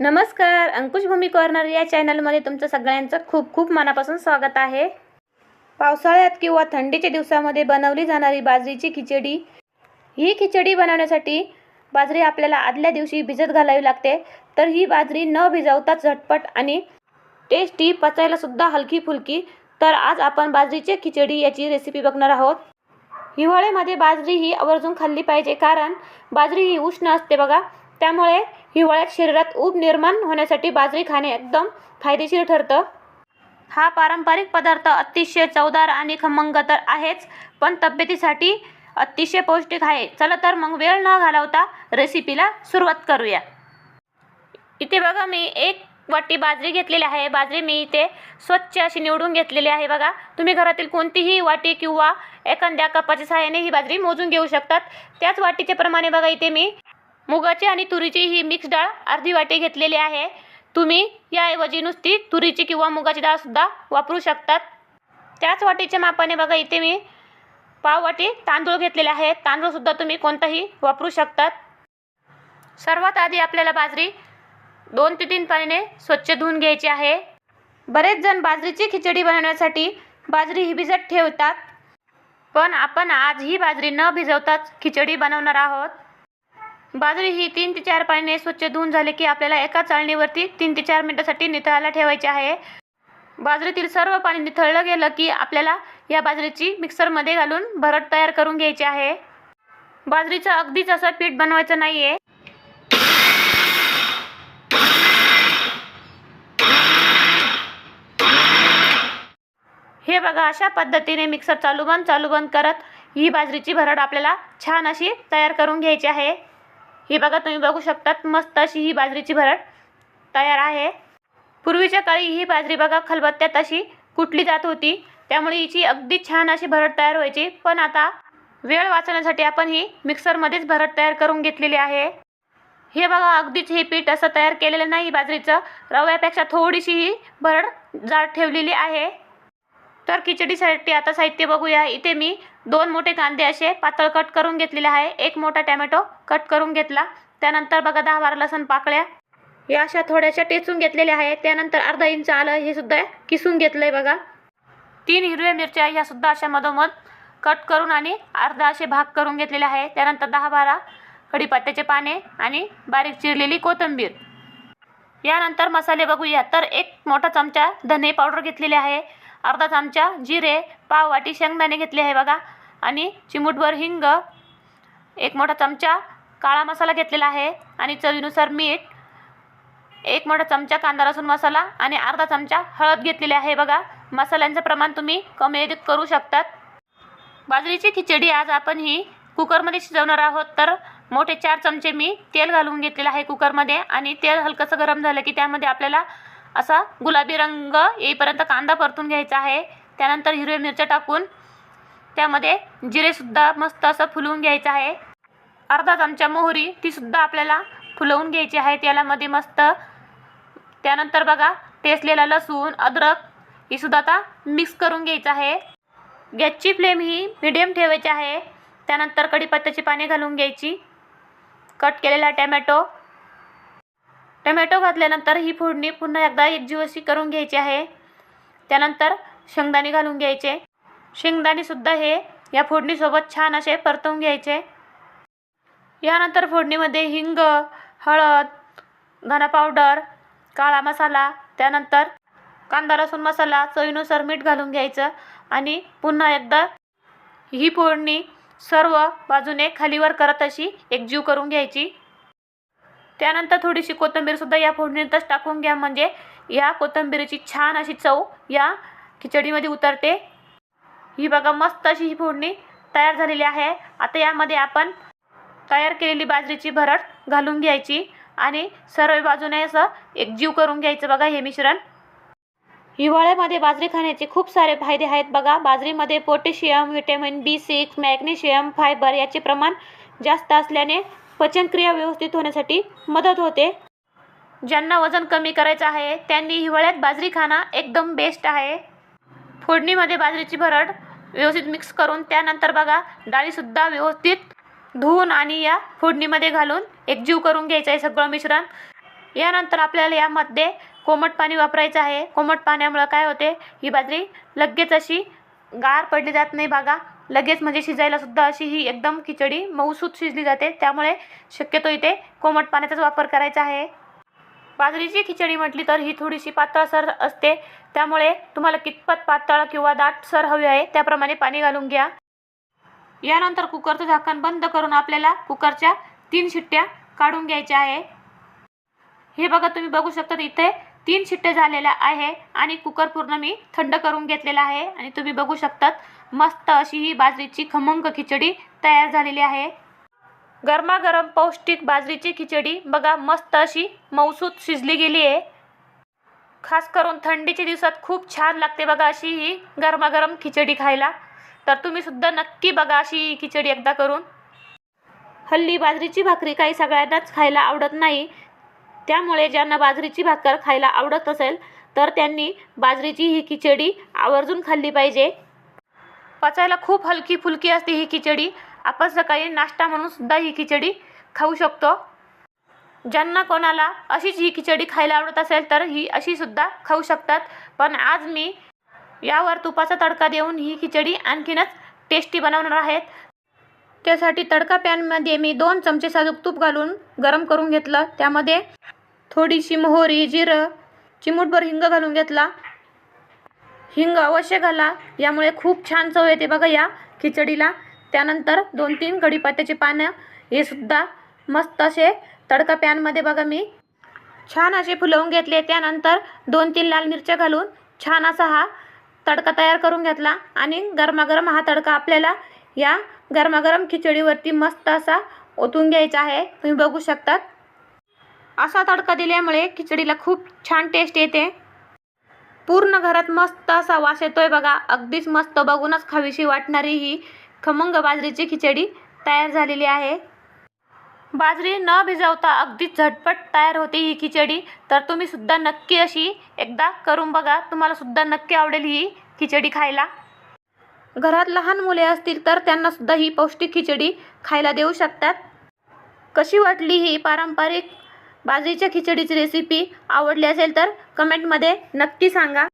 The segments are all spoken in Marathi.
नमस्कार अंकुश भूमी कॉर्नर या चॅनलमध्ये तुमचं सगळ्यांचं खूप खूप मनापासून स्वागत आहे. पावसाळ्यात किंवा थंडीच्या दिवसामध्ये बनवली जाणारी बाजरीची खिचडी ही खिचडी बनवण्यासाठी बाजरी आपल्याला आदल्या दिवशी भिजत घालावी लागते. तर ही बाजरी न भिजवताच झटपट आणि टेस्टी पचायलासुद्धा हलकी फुलकी. तर आज आपण बाजरीची खिचडी याची रेसिपी बघणार आहोत. हिवाळ्यामध्ये बाजरी ही आवर्जून खाल्ली पाहिजे कारण बाजरी ही उष्ण असते बघा. त्यामुळे हिवाळ्यात शरीरात ऊब निर्माण होण्यासाठी बाजरी खाणे एकदम फायदेशीर ठरतं. हा पारंपरिक पदार्थ अतिशय चवदार आणि खमंग तर आहेच पण तब्येतीसाठी अतिशय पौष्टिक आहे. चला तर मग वेळ न घालवता रेसिपीला सुरुवात करूया. इथे बघा मी एक वाटी बाजरी घेतलेली आहे. बाजरी मी इथे स्वच्छ अशी निवडून घेतलेली आहे बघा. तुम्ही घरातील कोणतीही वाटी किंवा एखाद्या कपाच्या सहाय्याने ही बाजरी मोजून घेऊ शकतात. त्याच वाटीचे प्रमाणे बघा इथे मी मुगाची आणि तुरीची ही मिक्स डाळ अर्धी वाटी घेतलेली आहे. तुम्ही याऐवजी नुसती तुरीची किंवा मुगाची डाळसुद्धा वापरू शकतात. त्याच वाटीच्या मापाने बघा इथे मी पाव वाटी तांदूळ घेतलेले आहेत तांदूळसुद्धा तुम्ही कोणताही वापरू शकतात. सर्वात आधी आपल्याला बाजरी दोन ते तीन पाण्याने स्वच्छ धुवून घ्यायची आहे. बरेच जण बाजरीची खिचडी बनवण्यासाठी बाजरी ही भिजत ठेवतात. पण आपण आज ही बाजरी न भिजवताच खिचडी बनवणार आहोत. बाजरी ही तीन ते चार पाण्याने स्वच्छ धुवून झाले की आपल्याला एका चाळणीवरती तीन ते चार मिनटासाठी निथळायला ठेवायचे आहे. बाजरीतील सर्व पाणी निथळलं गेलं की आपल्याला या बाजरीची मिक्सरमध्ये घालून भरड तयार करून घ्यायची आहे. बाजरीचं अगदीच असं पीठ बनवायचं नाही आहे हे बघा अशा पद्धतीने मिक्सर चालू बंद चालू बंद करत ही बाजरीची भरड आपल्याला छान अशी तयार करून घ्यायची आहे. ही बघा तुम्ही बघू शकतात मस्त अशी ही बाजरीची भरड तयार आहे. पूर्वीच्या काळी ही बाजरी बघा खलबत्त्यात अशी कुटली जात होती. त्यामुळे हिची अगदी छान अशी भरड तयार व्हायची. पण आता वेळ वाचवण्यासाठी आपण ही मिक्सरमध्येच भरड तयार करून घेतलेली आहे. हे बघा अगदीच हे पीठ असं तयार केलेलं नाही बाजरीचं. रव्यापेक्षा थोडीशी ही भरड जाड ठेवलेली आहे. तर खिचडीसाठी आता साहित्य बघूया. इथे मी दोन मोठे कांदे असे पातळ कट करून घेतलेले आहे. एक मोठा टॅमॅटो कट करून घेतला. त्यानंतर बघा दहा बारा लसण पाकळ्या. या अशा थोड्याशा टेचून घेतलेल्या आहेत. त्यानंतर अर्धा इंच आलं हे सुद्धा किसून घेतलंय बघा. तीन हिरव्या मिरच्या ह्या सुद्धा अशा मधोमध कट करून आणि अर्धा असे भाग करून घेतलेले आहे. त्यानंतर दहा बारा कढीपत्त्याचे पाने आणि बारीक चिरलेली कोथिंबीर. यानंतर मसाले बघूया. तर एक मोठा चमचा धने पावडर घेतलेली आहे. अर्धा चमचा जिरे पाव वाटी शेंगदाणे घेतले आहे बघा. आणि चिमूटभर हिंग एक मोठा चमचा काळा मसाला घेतलेला आहे. आणि चवीनुसार मीठ एक मोठा चमचा कांदा लसूण मसाला आणि अर्धा चमचा हळद घेतलेली आहे बघा. मसाल्यांचं प्रमाण तुम्ही कमी अधिक करू शकतात. बाजरीची खिचडी आज आपण ही कुकरमध्ये शिजवणार आहोत. तर मोठे चार चमचे मी तेल घालून घेतलेलं आहे कुकरमध्ये. आणि तेल हलकंसं गरम झालं की त्यामध्ये आपल्याला असा गुलाबी रंग येईपर्यंत कांदा परतून घ्यायचा आहे. त्यानंतर हिरव्या मिरच्या टाकून त्यामध्ये जिरेसुद्धा मस्त असं फुलवून घ्यायचं आहे. अर्धा चमचा मोहरी तीसुद्धा आपल्याला फुलवून घ्यायची आहे. तेलामध्ये मस्त त्यानंतर बघा टेसलेला लसूण अद्रक ही सुद्धा आता मिक्स करून घ्यायचं आहे. गॅसची फ्लेम ही मिडियम ठेवायची आहे. त्यानंतर कढीपत्त्याची पाने घालून घ्यायची. कट केलेला टॅमॅटो टमॅटो घातल्यानंतर ही फोडणी पुन्हा एकदा एकजीव अशी करून घ्यायची आहे. त्यानंतर शेंगदाणे घालून घ्यायचे. शेंगदाणेसुद्धा हे या फोडणीसोबत छान असे परतवून घ्यायचे. यानंतर फोडणीमध्ये हिंग हळद धना पावडर काळा मसाला त्यानंतर कांदा लसूण मसाला चवीनुसार मीठ घालून घ्यायचं आणि पुन्हा एकदा ही फोडणी सर्व बाजूने खालीवर करत अशी एकजीव करून घ्यायची. त्यानंतर थोडीशी कोथिंबीरसुद्धा या फोडणीतच टाकून घ्या. म्हणजे या कोथिंबीरीची छान अशी चव या खिचडीमध्ये उतरते. ही बघा मस्त अशी ही फोडणी तयार झालेली आहे. आता यामध्ये आपण तयार केलेली बाजरीची भरड घालून घ्यायची आणि सर्व बाजूने असं एकजीव करून घ्यायचं बघा हे मिश्रण. हिवाळ्यामध्ये बाजरी खाण्याचे खूप सारे फायदे आहेत बघा. बाजरीमध्ये potassium vitamin B six magnesium fibre याचे प्रमाण जास्त असल्याने पचनक्रिया व्यवस्थित होण्यासाठी मदत होते. ज्यांना वजन कमी करायचं आहे त्यांनी हिवाळ्यात बाजरी खाणं एकदम बेस्ट आहे. फोडणीमध्ये बाजरीची भरड व्यवस्थित मिक्स करून त्यानंतर बघा डाळीसुद्धा व्यवस्थित धुवून आणि या फोडणीमध्ये घालून एकजीव करून घ्यायचं आहे सगळं मिश्रण. यानंतर आपल्याला यामध्ये कोमट पाणी वापरायचं आहे. कोमट पाण्यामुळं काय होते? ही बाजरी लगेच अशी गार पडली जात नाही बघा. लगेच म्हणजे शिजायलासुद्धा अशी ही एकदम खिचडी मऊसूत शिजली जाते. त्यामुळे शक्यतो इथे कोमट पाण्याचाच वापर करायचा आहे. बाजरीची खिचडी म्हटली तर ही थोडीशी पातळसर असते. त्यामुळे तुम्हाला कितपत पातळ किंवा दाटसर हवी आहे त्याप्रमाणे पाणी घालून घ्या. यानंतर कुकरचं झाकण बंद करून आपल्याला कुकरच्या तीन शिट्ट्या काढून घ्यायच्या आहे. हे बघा तुम्ही बघू शकता इथे तीन शिट्टे झालेल्या आहे आणि कुकर पूर्ण मी थंड करून घेतलेला आहे आणि तुम्ही बघू शकतात मस्त अशी ही बाजरीची खमंग खिचडी तयार झालेली आहे. गरमागरम पौष्टिक बाजरीची खिचडी बघा मस्त अशी मऊसूत शिजली गेली आहे. खास करून थंडीच्या दिवसात खूप छान लागते बघा अशी ही गरमागरम खिचडी खायला. तर तुम्ही सुद्धा नक्की बघा अशी ही खिचडी एकदा करून. हल्ली बाजरीची भाकरी काही सगळ्यांनाच खायला आवडत नाही. त्यामुळे ज्यांना बाजरीची भाकर खायला आवडत असेल तर त्यांनी बाजरीची ही खिचडी आवर्जून खाल्ली पाहिजे. पचायला खूप हलकी फुलकी असते ही खिचडी. आपण सकाळी नाश्ता म्हणून सुद्धा ही खिचडी खाऊ शकतो. ज्यांना कोणाला अशीच ही खिचडी खायला आवडत असेल तर ही अशी सुद्धा खाऊ शकतात. पण आज मी यावर तुपाचा तडका देऊन ही खिचडी आणखीनच टेस्टी बनवणार आहेत त्यासाठी तडका पॅनमध्ये मी दोन चमचे साजूक तूप घालून गरम करून घेतलं. त्यामध्ये थोडीशी मोहरी जिरं चिमूटभर हिंग घालून घेतला. हिंग अवश्य घाला. यामुळे खूप छान चव येते बघा या खिचडीला. त्यानंतर दोन तीन कढीपत्त्याची पानं. हे सुद्धा मस्त असे तडका पॅनमध्ये बघा मी. छान असे फुलवून घेतले. त्यानंतर दोन तीन लाल मिरच्या घालून छान असा हा तडका तयार करून घेतला. आणि गरमागरम हा तडका आपल्याला या गरमागरम खिचडीवरती मस्त असा ओतून घ्यायचा आहे. तुम्ही बघू शकतात. असा तडका दिल्यामुळे खिचडीला खूप छान टेस्ट येते. पूर्ण घरात मस्त असा वास येतोय बघा. अगदीच मस्त बघूनच खावीशी वाटणारी ही खमंग बाजरीची खिचडी तयार झालेली आहे. बाजरी न भिजवता अगदीच झटपट तयार होते ही खिचडी. तर तुम्ही सुद्धा नक्की अशी एकदा करून बघा. तुम्हाला सुद्धा नक्की आवडेल ही खिचडी खायला. घरात लहान मुले असतील तर त्यांना सुद्धा ही पौष्टिक खिचडी खायला देऊ शकतात. कशी वाटली ही पारंपरिक बाजरीच्या खिचडीची रेसिपी आवडली असेल तर कमेंटमध्ये नक्की सांगा.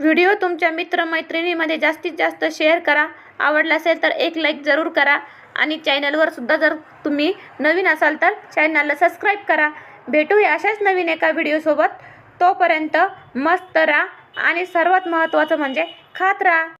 व्हिडिओ तुमच्या मित्रमैत्रिणीमध्ये जास्तीत जास्त शेअर करा. आवडला असेल तर एक लाईक जरूर करा. आणि चॅनलवर सुद्धा जर तुम्ही नवीन असाल तर चॅनलला सबस्क्राईब करा. भेटूया अशाच नवीन एका व्हिडिओसोबत तोपर्यंत मस्त राहा आणि सर्वात महत्त्वाचं म्हणजे खात राहा.